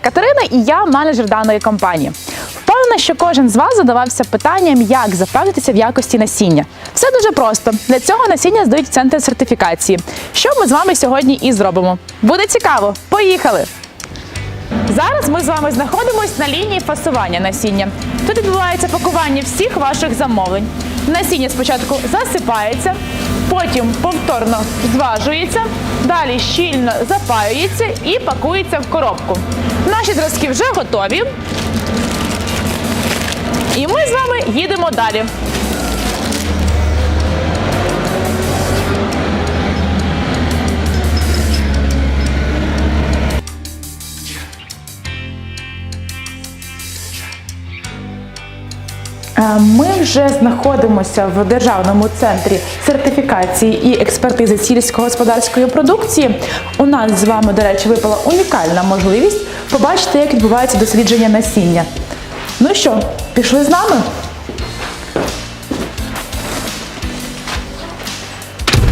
Катерина і я менеджер даної компанії. Впевнена, що кожен з вас задавався питанням, як запевнитися в якості насіння. Все дуже просто. Для цього насіння здають в центр сертифікації. Що ми з вами сьогодні і зробимо. Буде цікаво. Поїхали! Зараз ми з вами знаходимося на лінії фасування насіння. Тут відбувається пакування всіх ваших замовлень. Насіння спочатку засипається, потім повторно зважується, далі щільно запаюється і пакується в коробку. Наші зразки вже готові. І ми з вами їдемо далі. Ми вже знаходимося в державному центрі сертифікації і експертизи сільськогосподарської продукції. У нас з вами, до речі, випала унікальна можливість побачити, як відбувається дослідження насіння. Ну що, пішли з нами?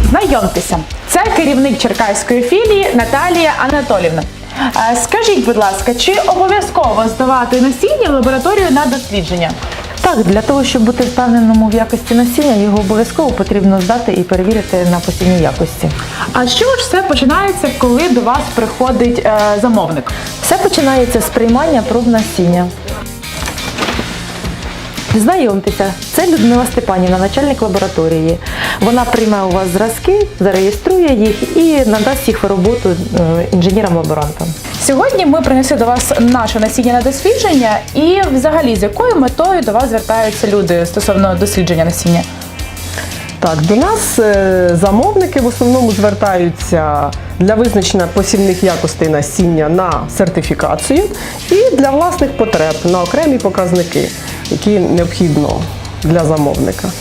Знайомтеся, це керівник Черкаської філії Наталія Анатолівна. Е, Скажіть, будь ласка, чи обов'язково здавати насіння в лабораторію на дослідження? Так, для того, щоб бути впевненому в якості насіння, його обов'язково потрібно здати і перевірити на постійній якості. А що ж все починається, коли до вас приходить е, замовник? Все починається з приймання проб насіння. Знайомтеся, це Людмила Степанівна, начальник лабораторії. Вона прийме у вас зразки, зареєструє їх і надасть їх в роботу е, інженерам-лаборантам. Сьогодні ми принесли до вас наше насіння на дослідження, і взагалі з якою метою до вас звертаються люди стосовно дослідження насіння? Так, до нас е, замовники в основному звертаються для визначення посівних якостей насіння на сертифікацію і для власних потреб на окремі показники, які необхідно для замовника.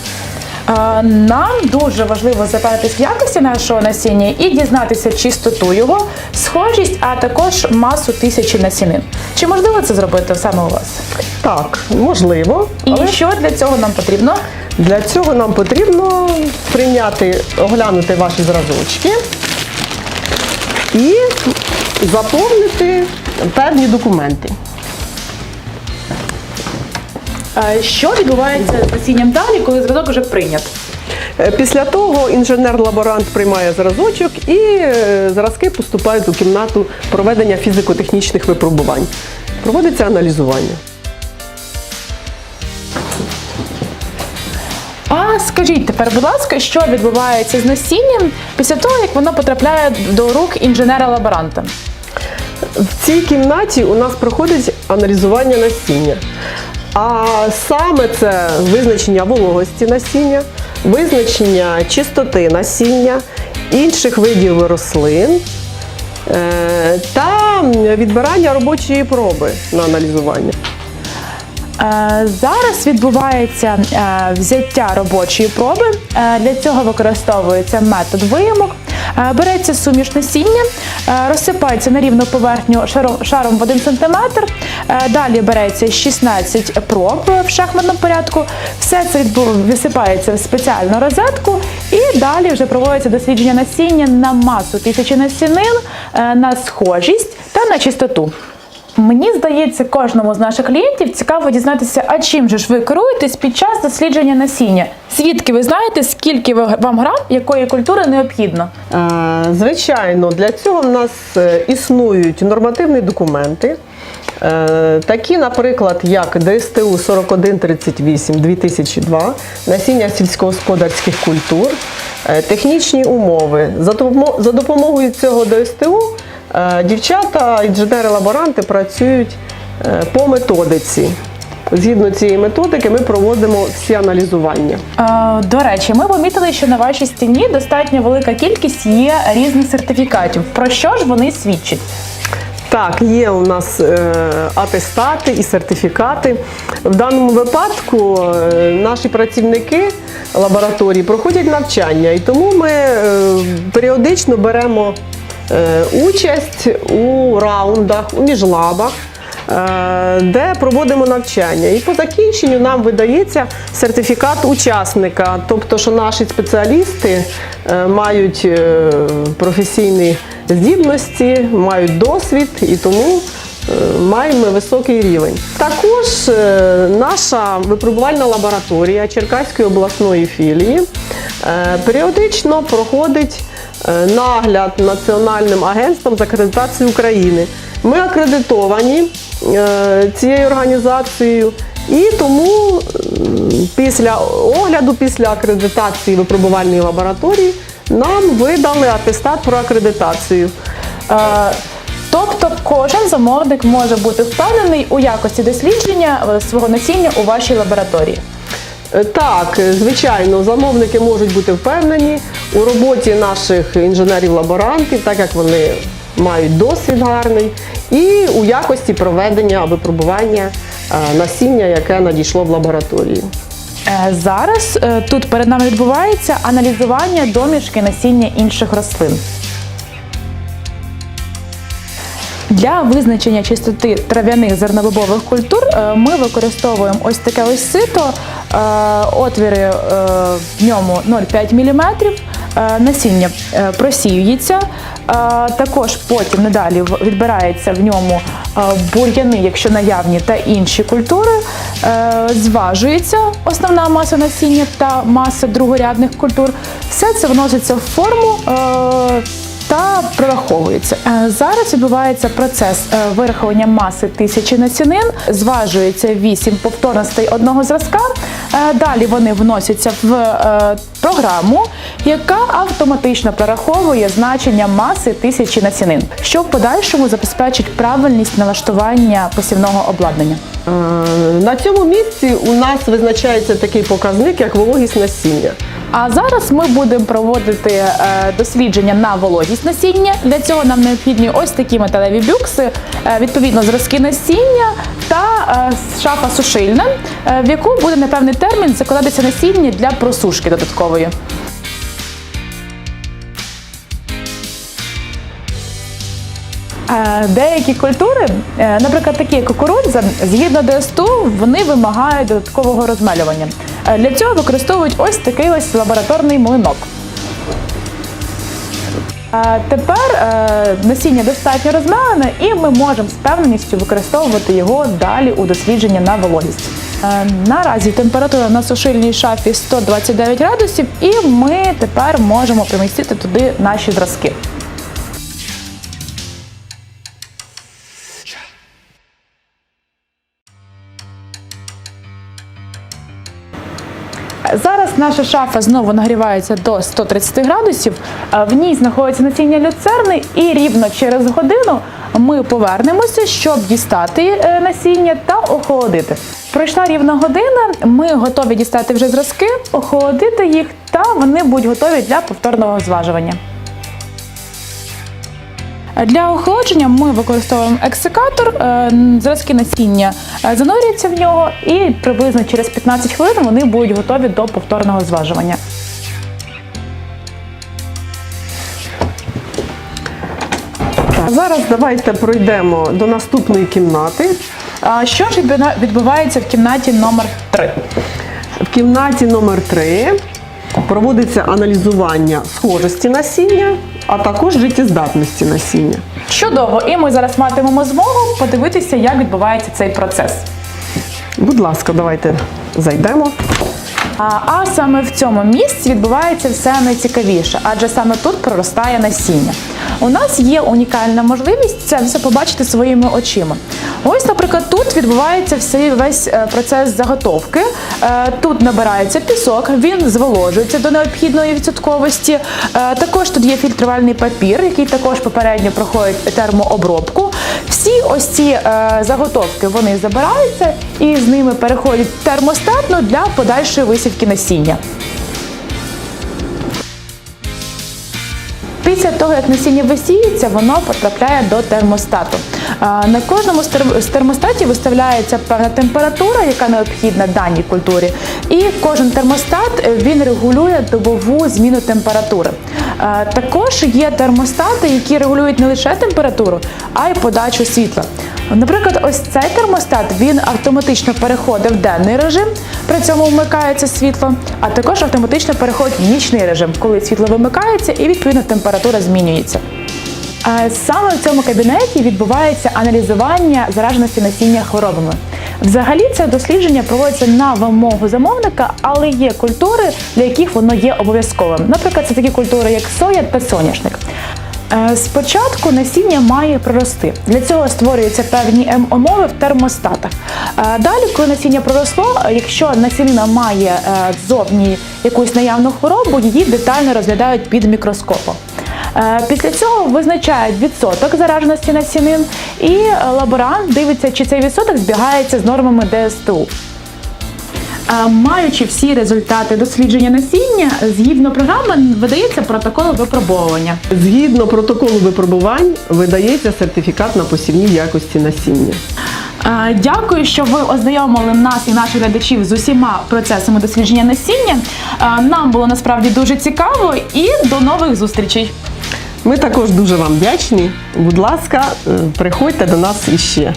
Нам дуже важливо запевнитись в якості нашого насіння і дізнатися чистоту його, схожість, а також масу тисячі насінин. Чи можливо це зробити саме у вас? Так, можливо, І але що для цього нам потрібно? для цього нам потрібно прийняти, оглянути ваші зразочки і заповнити певні документи. Е, Що відбувається з насінням далі, коли зразок вже прийнят? Е, Після того інженер-лаборант приймає зразочок і е, зразки поступають у кімнату проведення фізико-технічних випробувань. Проводиться аналізування. А скажіть тепер, будь ласка, що відбувається з насінням після того, як воно потрапляє до рук інженера-лаборанта? В цій кімнаті у нас проходить аналізування насіння. А саме це визначення вологості насіння, визначення чистоти насіння, інших видів рослин е, та відбирання робочої проби на аналізування. Е, Зараз відбувається е, взяття робочої проби. Для цього використовується метод виямок. Е, Береться суміш насіння, е, розсипається на рівну поверхню шаром, в 1 см. Далі береться 16 проб в шахматному порядку. Все це висипається в спеціальну розетку, і далі вже проводиться дослідження насіння на масу тисячі насінин, е, на схожість та на чистоту. Мені здається, кожному з наших клієнтів цікаво дізнатися, а чим же ж ви керуєтесь під час дослідження насіння? Звідки ви знаєте, скільки вам грам якої культури необхідно? Е, Звичайно, для цього в нас е, існують нормативні документи. Е, Такі, наприклад, як ДСТУ 4138 2002, насіння сільськогосподарських культур, технічні умови. За допомо- За допомогою цього ДСТУ дівчата, інженери-лаборанти працюють е, по методиці. Згідно цієї методики ми проводимо всі аналізування. Е, до речі, ми помітили, що на вашій стіні достатньо велика кількість є різних сертифікатів. Про що ж вони свідчать? Так, є у нас е, атестати і сертифікати. В даному випадку е, наші працівники лабораторії проходять навчання, і тому ми е, періодично беремо е, участь у раундах, у міжлабах. е, Де проводимо навчання, і по закінченню нам видається сертифікат учасника, тобто, що наші спеціалісти е, мають е, професійні здібності, мають досвід і тому е, маємо високий рівень. Також е, наша випробувальна лабораторія Черкаської обласної філії е, періодично проходить е, нагляд Національним агентством з акредитації України. Ми акредитовані е, цією організацією. І тому після огляду, після акредитації випробувальної лабораторії нам видали атестат про акредитацію. Е, Тобто кожен замовник може бути впевнений у якості дослідження е, свого насіння у вашій лабораторії. Е, Так, е, звичайно, замовники можуть бути впевнені у роботі наших інженерів-лаборантів, так як вони мають досвід гарний, і у якості проведення випробування е, насіння, яке надійшло в лабораторію. Е, Зараз е, тут перед нами відбувається аналізування домішки насіння інших рослин. Для визначення чистоти трав'яних зернобобових культур ми використовуємо ось таке ось сито, отвіри в ньому 0,5 мм, е, насіння е, просіюється, е, також потім надалі відбирається в ньому е, бур'яни, якщо наявні, та інші культури, е, зважується основна маса насіння та маса другорядних культур. Все це вноситься в форму. Та прораховується. Е, Зараз відбувається процес е, вирахування маси тисячі насінин, зважується 8 повторностей одного зразка. Е, Далі вони вносяться в програму, яка автоматично прораховує значення маси тисячі насінин, що в подальшому забезпечить правильність налаштування посівного обладнання. На цьому місці у нас визначається такий показник, як вологість насіння. А зараз ми будемо проводити е, дослідження на вологість насіння. Для цього нам необхідні ось такі металеві бюкси, е, відповідно зразки насіння та е, шафа сушильна, в яку буде на певний термін закладатися насіння для просушки додаткової. Деякі культури, е, наприклад, такі як кукурудза, згідно ДСТУ, вони вимагають додаткового розмелювання. Е, Для цього використовують ось такий ось лабораторний млинок. Тепер е, насіння достатньо розмелене, і ми можемо з певністю використовувати його далі у дослідження на вологість. Наразі температура на сушильній шафі 129 градусів, і ми тепер можемо примістити туди наші зразки. Наша шафа знову нагрівається до 130 градусів. В ній знаходиться насіння люцерни, і рівно через годину ми повернемося, щоб дістати е, насіння та охолодити. Пройшла рівна година. Ми готові дістати вже зразки, охолодити їх, та вони будуть готові для повторного зважування. Для охолодження ми використовуємо ексикатор, е, зразки насіння е, занурюються в нього, і приблизно через 15 хвилин вони будуть готові до повторного зважування. Зараз давайте пройдемо до наступної кімнати. Що ж відбувається в кімнаті номер 3? В кімнаті номер 3 проводиться аналізування схожості насіння, а також життєздатності насіння. Чудово, і ми зараз матимемо змогу подивитися, як відбувається цей процес. Будь ласка, давайте зайдемо. А, а саме в цьому місці відбувається все найцікавіше, адже саме тут проростає насіння. У нас є унікальна можливість це все побачити своїми очима. Ось, наприклад, тут відбувається всей весь е, процес заготовки. Е, Тут набирається пісок, він зволожується до необхідної відсотковості. Е, Також тут є фільтрувальний папір, який також попередньо проходить термообробку. Всі ось ці заготовки вони забираються і з ними переходять в термостатну для подальшої висівки насіння. Того, як насіння висіється, воно потрапляє до термостату. На кожному з тер- термостатів виставляється певна температура, яка необхідна даній культурі. І кожен термостат е, він регулює добову зміну температури. Також є термостати, які регулюють не лише температуру, а й подачу світла. Наприклад, ось цей термостат він автоматично переходить в денний режим, при цьому вмикається світло, а також автоматично переходить в нічний режим, коли світло вимикається і відповідно температура змінюється. Саме в цьому кабінеті відбувається аналізування зараженості насіння хворобами. Взагалі це дослідження проводиться на вимогу замовника, але є культури, для яких воно є обов'язковим. Наприклад, це такі культури, як соя та соняшник. Е, Спочатку насіння має прорости. Для цього створюються певні ем- умови в термостатах. Е, Далі, коли насіння проросло, е, якщо насінина має ззовні якусь наявну хворобу, її детально розглядають під мікроскопом. Після цього визначають відсоток зараженості насінин, і лаборант дивиться, чи цей відсоток збігається з нормами ДСТУ. Е, Маючи всі результати дослідження насіння, згідно програми видається протокол випробовування. Згідно протоколу випробувань видається сертифікат на посівній якості насіння. Е, Дякую, що ви ознайомили нас і наших глядачів з усіма процесами дослідження насіння. Е, Нам було насправді дуже цікаво і до нових зустрічей. Ми також дуже вам вдячні. Будь ласка, приходьте до нас іще.